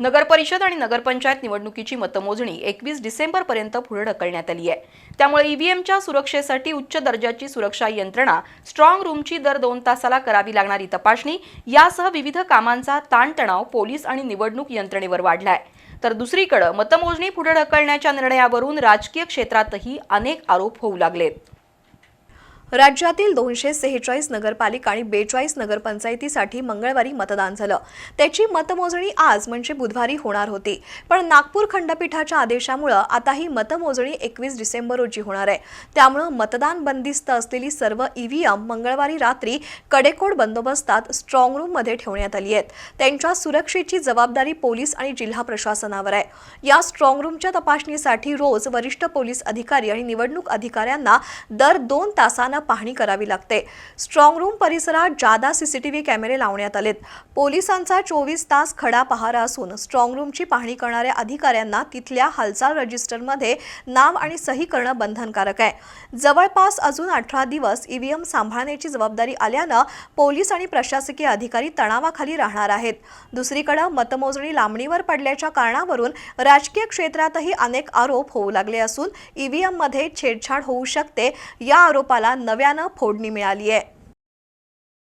नगरपरिषद आणि नगरपंचायत निवडणुकीची मतमोजणी एकवीस डिसेंबरपर्यंत पुढे ढकलण्यात आली आहे. त्यामुळे ईव्हीएमच्या सुरक्षेसाठी उच्च दर्जाची सुरक्षा यंत्रणा स्ट्रॉंग रूमची दर दोन तासाला करावी लागणारी तपासणी यासह विविध कामांचा ताणतणाव पोलीस आणि निवडणूक यंत्रणेवर वाढलाय. तर दुसरीकडे मतमोजणी पुढे ढकलण्याच्या निर्णयावरून राजकीय क्षेत्रातही अनेक आरोप होऊ लागलेत. राज्यातील दोनशे सेहेचाळीस नगरपालिका आणि बेचाळीस नगरपंचायतीसाठी मंगळवारी मतदान झालं. त्याची मतमोजणी आज म्हणजे बुधवारी होणार होती. पण नागपूर खंडपीठाच्या आदेशामुळं आता ही मतमोजणी एकवीस डिसेंबर रोजी होणार आहे. त्यामुळं मतदान बंदिस्त असलेली सर्व ईव्हीएम मंगळवारी रात्री कडेकोड बंदोबस्तात स्ट्रॉंग रूममध्ये ठेवण्यात आली आहेत. त्यांच्या सुरक्षेची जबाबदारी पोलीस आणि जिल्हा प्रशासनावर आहे. या स्ट्रॉंग रूमच्या तपासणीसाठी रोज वरिष्ठ पोलीस अधिकारी आणि निवडणूक अधिकाऱ्यांना दर दोन तासांना पाहणी करावी लागते. स्ट्रॉंग रूम परिसरात जादा सीसीटीव्ही कॅमेरे लावण्यात आलेत. पोलिसांचा चोवीस तास खडा पहारा असून स्ट्रॉंग रूमची पाहणी करणाऱ्या अधिकाऱ्यांना तिथल्या हालचाल रजिस्टरमध्ये नाव आणि सही करणं बंधनकारक आहे. जवळपास अजून अठरा दिवस ईव्हीएम सांभाळण्याची जबाबदारी आल्यानं पोलीस आणि प्रशासकीय अधिकारी तणावाखाली राहणार आहेत. दुसरीकडे मतमोजणी लांबणीवर पडल्याच्या कारणावरून राजकीय क्षेत्रातही अनेक आरोप होऊ लागले असून ईव्हीएममध्ये छेडछाड होऊ शकते या आरोपाला नव्यानं फोडणी मिळाली आहे.